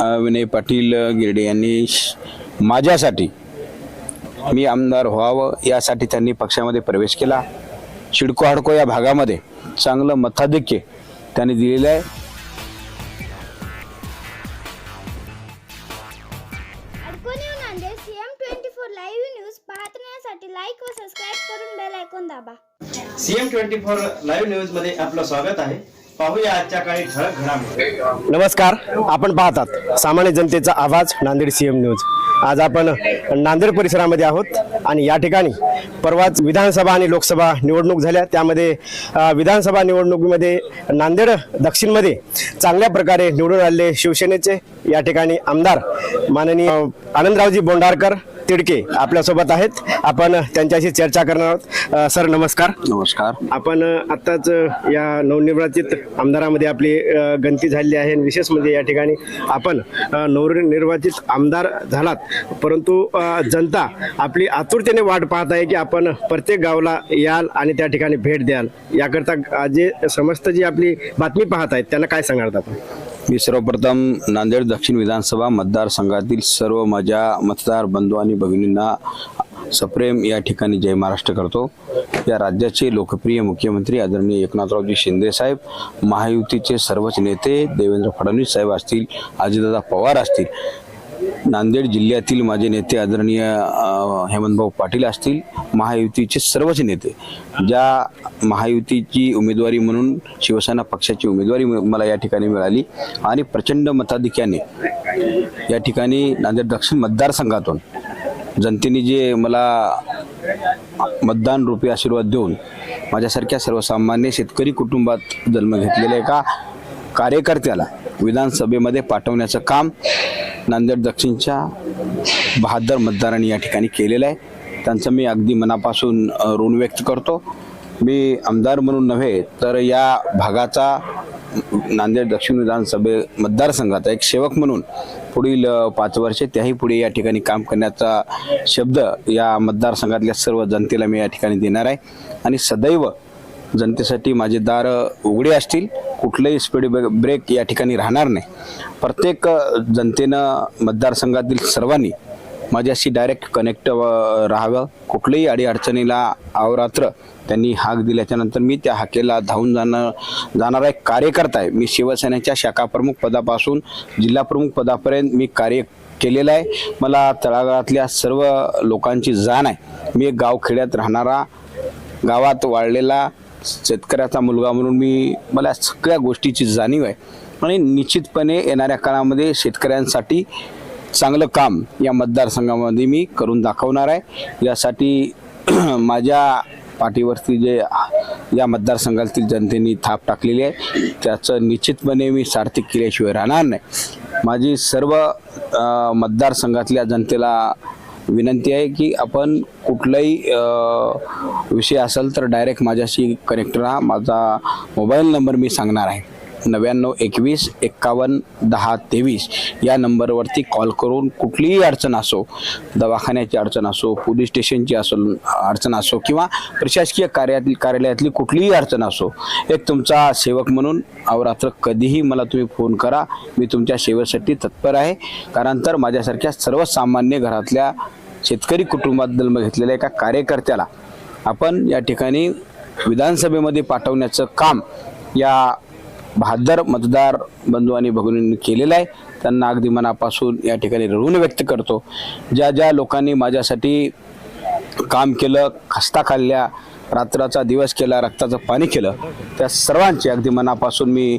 विनय पाटील गिरडे यांनी श- माझ्यासाठी मी आमदार व्हावं यासाठी त्यांनी पक्षामध्ये प्रवेश केला. शिडको हाडको या भागामध्ये चांगलं मताधिक्य त्यांनी दिलेलं आहे. सीएम ट्वेंटी फोर लाईव्ह न्यूजमध्ये आपलं स्वागत आहे. पाहूया आजच्या ठळक घडामोडी. नमस्कार आपण पाहतात सामान्य जनतेचा आवाज नांदेड सी एम न्यूज आज आपण नांदेड परिसरामध्ये आहोत आणि या ठिकाणी परवाच विधानसभा आणि लोकसभा निवडणूक झाल्या. त्यामध्ये विधानसभा निवडणुकीमध्ये नांदेड दक्षिणमध्ये चांगल्या प्रकारे निवडून आलेले शिवसेनेचे या ठिकाणी आमदार माननीय आनंदरावजी बोंडारकर तिडके आपल्यासोबत आहेत. आपण त्यांच्याशी चर्चा करणार आहोत. सर नमस्कार. नमस्कार. आपण आत्ताच या नवनिर्वाचित आमदारामध्ये आपली गणती झालेली आहे विशेष म्हणजे या ठिकाणी आपण नवनिर्वाचित आमदार झालात. परंतु जनता आपली आतुरतेने वाट पाहत आहे की आपण प्रत्येक गावाला याल आणि त्या ठिकाणी भेट द्याल. याकरता जे समस्त जी आपली बातमी पाहत आहेत त्यांना काय सांगणार आपण? मी सर्वप्रथम नांदेड दक्षिण विधानसभा मतदारसंघातील सर्व माझ्या मतदार बंधू आणि भगिनींना सप्रेम या ठिकाणी जय महाराष्ट्र करतो. या राज्याचे लोकप्रिय मुख्यमंत्री आदरणीय एकनाथरावजी शिंदे साहेब महायुतीचे सर्वच नेते देवेंद्र फडणवीस साहेब असतील अजितदादा पवार असतील नांदेड जिल्ह्यातील माझे नेते आदरणीय हेमंतभाऊ पाटील असतील महायुतीचे सर्वच नेते. ज्या महायुतीची उमेदवारी म्हणून शिवसेना पक्षाची उमेदवारी म- मला या ठिकाणी मिळाली आणि प्रचंड मताधिक्याने या ठिकाणी नांदेड दक्षिण मतदारसंघातून जनतेने जे मला मतदान रूपी आशीर्वाद देऊन माझ्यासारख्या सर्वसामान्य शेतकरी कुटुंबात जन्म घेतलेल्या एका कार्यकर्त्याला विधानसभेमध्ये पाठवण्याचं काम नांदेड दक्षिणच्या बहादर मतदारांनी या ठिकाणी केलेलं आहे. त्यांचं मी अगदी मनापासून ऋण व्यक्त करतो. मी आमदार म्हणून नव्हे तर या भागाचा नांदेड दक्षिण विधानसभे मतदारसंघाचा एक सेवक म्हणून पुढील पाच वर्षे त्याही पुढे या ठिकाणी काम करण्याचा शब्द या मतदारसंघातल्या सर्व जनतेला मी या ठिकाणी देणार आहे. आणि सदैव जनतेसाठी माझे दार उघडे असतील. कुठलंही स्पीड ब्रेक या ठिकाणी राहणार नाही. प्रत्येक जनतेनं मतदारसंघातील सर्वांनी माझ्याशी डायरेक्ट कनेक्ट राहावं. कुठल्याही अडीअडचणीला अवरात्र त्यांनी हाक दिल्याच्यानंतर मी त्या हाकेला धावून जाणं जाणारा एक कार्यकर्ता आहे. मी शिवसेनेच्या शाखाप्रमुख पदापासून जिल्हाप्रमुख पदापर्यंत मी कार्य केलेलं आहे. मला तळागाळातल्या सर्व लोकांची जाण आहे. मी एक गावखेड्यात राहणारा गावात वाढलेला शेतकऱ्याचा मुलगा म्हणून मी मला सगळ्या गोष्टीची जाणीव आहे. आणि निश्चितपणे येणाऱ्या काळामध्ये शेतकऱ्यांसाठी चांगलं काम या मतदारसंघामध्ये मी करून दाखवणार आहे. यासाठी माझ्या पाठीवरती जे या मतदारसंघातील जनतेने थाप टाकलेली आहे त्याचं निश्चितपणे मी सार्थक केल्याशिवाय राहणार नाही. माझी सर्व मतदारसंघातल्या जनतेला विनंती आहे की आपण कुठलाही विषय असेल तर डायरेक्ट माझ्याशी कनेक्ट राहा. माझा मोबाईल नंबर मी सांगणार आहे. नव्याण्णव एकवीस एक्कावन्न दहा तेवीस या नंबरवरती कॉल करून कुठलीही अडचण असो दवाखान्याची अडचण असो पोलीस स्टेशनची असो अडचण असो किंवा प्रशासकीय कार्यातील कार्यालयातली कुठलीही अडचण असो एक तुमचा सेवक म्हणून अवरात्र कधीही मला तुम्ही फोन करा. मी तुमच्या सेवेसाठी तत्पर आहे. कारण तर माझ्यासारख्या सर्वसामान्य घरातल्या शेतकरी कुटुंबात जन्म घेतलेल्या एका कार्यकर्त्याला आपण या ठिकाणी विधानसभेमध्ये पाठवण्याचं काम या बहादर मतदार बंधू आणि भगिनींनी केलेलं आहे. त्यांना अगदी मनापासून या ठिकाणी ऋण व्यक्त करतो. ज्या ज्या लोकांनी माझ्यासाठी काम केलं खस्ता खाल्ल्या रात्राचा दिवस केला रक्ताचं पाणी केलं त्या सर्वांचे अगदी मनापासून मी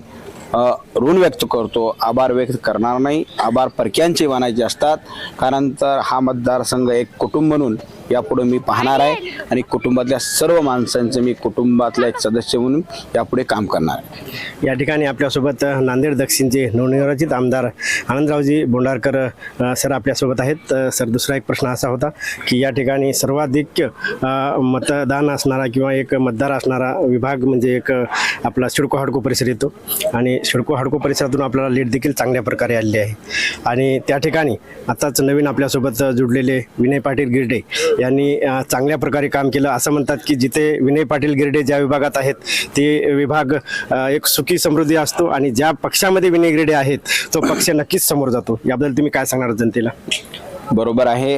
ऋण व्यक्त करतो आभार व्यक्त करणार नाही आभार परक्यांचे मानायचे असतात. कारण तर हा मतदारसंघ एक कुटुंब म्हणून यापुढे मी पाहणार आहे आणि कुटुंबातल्या सर्व माणसांचं मी कुटुंबातला एक सदस्य म्हणून यापुढे काम करणार आहे. या ठिकाणी आपल्यासोबत नांदेड दक्षिणचे नवनिर्वाचित आमदार आनंदरावजी बोंडारकर सर आपल्यासोबत आहेत. सर दुसरा एक प्रश्न असा होता की या ठिकाणी सर्वाधिक मतदान असणारा किंवा एक मतदार असणारा विभाग म्हणजे एक आपला शिडको हाडको परिसर येतो. आणि शिडको हाडको परिसरातून आपल्याला लीड देखील चांगल्या प्रकारे आलेली आहे. आणि त्या ठिकाणी आताच नवीन आपल्यासोबत जुडलेले विनय पाटील गिरडे यांनी चांगल्या प्रकारे काम केलं. असं म्हणतात की जिथे विनय पाटील गिरडे ज्या विभागात आहेत ते विभाग एक सुखी समृद्धी असतो आणि ज्या पक्षामध्ये विनय गिरडे आहेत तो पक्ष नक्कीच समोर जातो. याबद्दल तुम्ही काय सांगणार जनतेला? बरोबर आहे.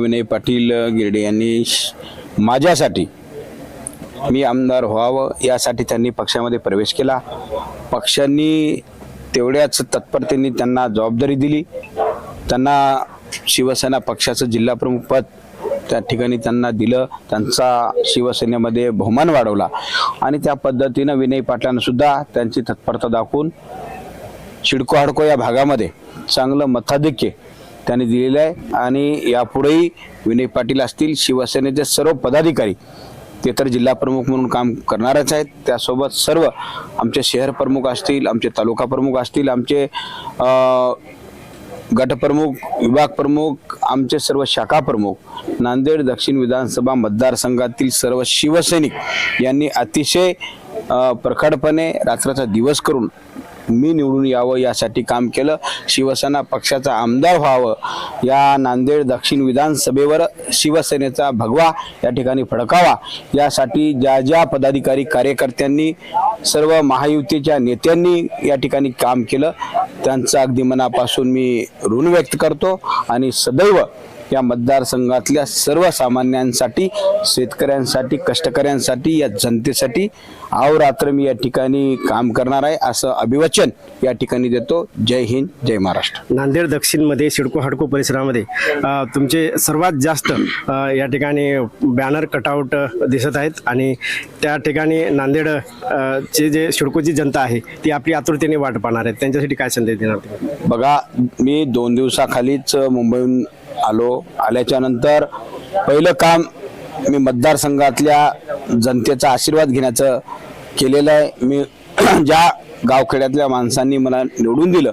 विनय पाटील गिरडे यांनी श- माझ्यासाठी मी आमदार व्हावं यासाठी त्यांनी पक्षामध्ये प्रवेश केला. पक्षांनी तेवढ्याच तत्परतेने त्यांना जबाबदारी दिली. त्यांना शिवसेना पक्षाचं जिल्हाप्रमुख पद त्या ठिकाणी त्यांना दिलं त्यांचा शिवसेनेमध्ये बहुमान वाढवला. आणि त्या पद्धतीनं विनय पाटलांना सुद्धा त्यांची तत्परता दाखवून शिडको हाडको या भागामध्ये चांगलं मताधिक्य त्यांनी दिलेलं आहे. आणि यापुढेही विनय पाटील असतील शिवसेनेचे सर्व पदाधिकारी ते तर जिल्हा प्रमुख म्हणून काम करणारच आहेत. त्यासोबत सर्व आमचे शहर प्रमुख असतील आमचे तालुका प्रमुख असतील आमचे गटप्रमुख विभाग प्रमुख आमचे सर्व शाखा प्रमुख नांदेड दक्षिण विधानसभा मतदारसंघातील सर्व शिवसैनिक यांनी अतिशय प्रखडपणे रात्राचा दिवस करून मी निवडून यावं यासाठी काम केलं. शिवसेना पक्षाचा आमदार व्हावं या नांदेड दक्षिण विधानसभेवर शिवसेनेचा भगवा या ठिकाणी फडकावा. यासाठी ज्या ज्या पदाधिकारी कार्यकर्त्यांनी सर्व महायुतीच्या नेत्यांनी या ठिकाणी काम केलं त्यांचं अगदी मनापासून मी ऋण व्यक्त करतो. आणि सदैव या मतदारसंघातल्या सर्वसामान्यांसाठी शेतकऱ्यांसाठी कष्टकऱ्यांसाठी या जनतेसाठी अहोरात्र मी या ठिकाणी काम करणार आहे असं अभिवचन या ठिकाणी देतो. जय हिंद जय महाराष्ट्र. नांदेड दक्षिणमध्ये सिडको हाडको परिसरामध्ये तुमचे सर्वात जास्त या ठिकाणी बॅनर कटआउट दिसत आहेत आणि त्या ठिकाणी नांदेड चे जे सिडकोची जनता आहे ती आपली आतुरतेने वाट पाहणार आहे त्यांच्यासाठी काय संदेश देणार बघा मी दोन दिवसाखालीच मुंबईहून आलो. आल्याच्यानंतर पहिलं काम मी मतदारसंघातल्या जनतेचा आशीर्वाद घेण्याचं केलेलं आहे. मी ज्या गावखेड्यातल्या माणसांनी मला निवडून दिलं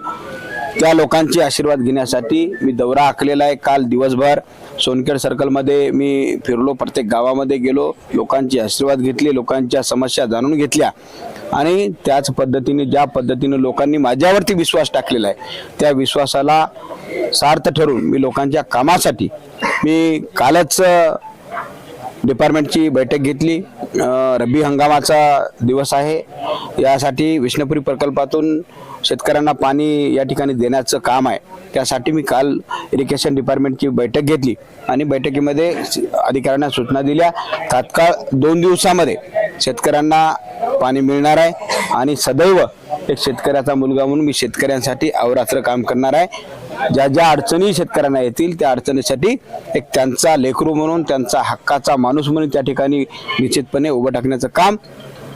त्या लोकांचे आशीर्वाद घेण्यासाठी मी दौरा आखलेला आहे. काल दिवसभर सोनखेड सर्कलमध्ये मी फिरलो प्रत्येक गावामध्ये गेलो लोकांचे आशीर्वाद घेतले लोकांच्या समस्या जाणून घेतल्या. आणि त्याच पद्धतीने ज्या पद्धतीने लोकांनी माझ्यावरती विश्वास टाकलेला आहे त्या विश्वासाला सार्थ ठरून मी लोकांच्या कामासाठी मी कालच डिपार्टमेंटची बैठक घेतली. रब्बी हंगामाचा दिवस आहे. यासाठी विष्णुपुरी प्रकल्पातून शेतकऱ्यांना पाणी या ठिकाणी देण्याचं काम आहे. त्यासाठी मी काल इरिगेशन डिपार्टमेंटची बैठक घेतली आणि बैठकीमध्ये अधिकाऱ्यांना सूचना दिल्या. तात्काळ दोन दिवसामध्ये शेतकऱ्यांना पाणी मिळणार आहे आणि सदैव एक शेतकऱ्याचा मुलगा म्हणून मी शेतकऱ्यांसाठी अवरात्र काम करणार आहे. ज्या ज्या अडचणी शेतकऱ्यांना येतील त्या अडचणीसाठी एक त्यांचा लेकरू म्हणून त्यांचा हक्काचा माणूस म्हणून त्या ठिकाणी निश्चितपणे उभं टाकण्याचं काम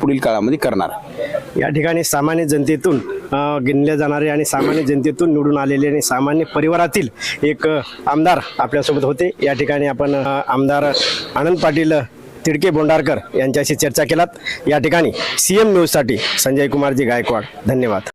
पुढील काळामध्ये करणार. या ठिकाणी सामान्य जनतेतून गिनले जाणारे आणि सामान्य जनतेतून निवडून आलेले आणि सामान्य परिवारातील एक आमदार आपल्यासोबत होते. या ठिकाणी आपण आमदार आनंद पाटील तिडके बोंडारकर यांच्याशी चर्चा केलात. या ठिकाणी सी एम न्यूजसाठी संजय कुमारजी गायकवाड. धन्यवाद.